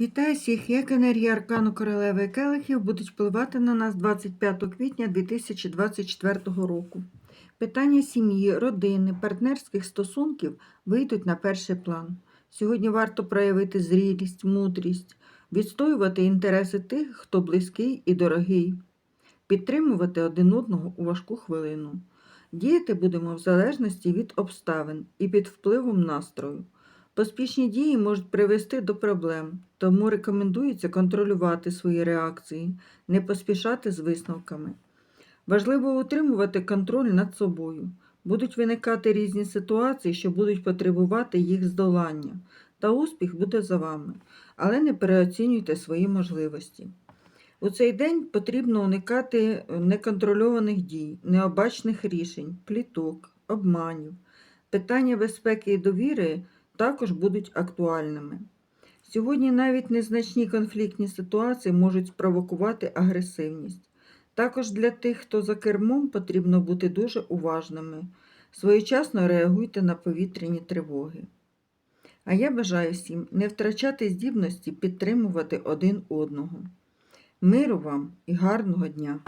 Вітаю всіх! Як енергії аркану королеви келихів будуть впливати на нас 25 квітня 2024 року. Питання сім'ї, родини, партнерських стосунків вийдуть на перший план. Сьогодні варто проявити зрілість, мудрість, відстоювати інтереси тих, хто близький і дорогий, підтримувати один одного у важку хвилину. Діяти будемо в залежності від обставин і під впливом настрою. Поспішні дії можуть привести до проблем, тому рекомендується контролювати свої реакції, не поспішати з висновками. Важливо утримувати контроль над собою. Будуть виникати різні ситуації, що будуть потребувати їх здолання, та успіх буде за вами, але не переоцінюйте свої можливості. У цей день потрібно уникати неконтрольованих дій, необачних рішень, пліток, обманів. Питання безпеки і довіри також будуть актуальними. Сьогодні навіть незначні конфліктні ситуації можуть спровокувати агресивність. Також для тих, хто за кермом, потрібно бути дуже уважними. Своєчасно реагуйте на повітряні тривоги. А я бажаю всім не втрачати здібності підтримувати один одного. Миру вам і гарного дня!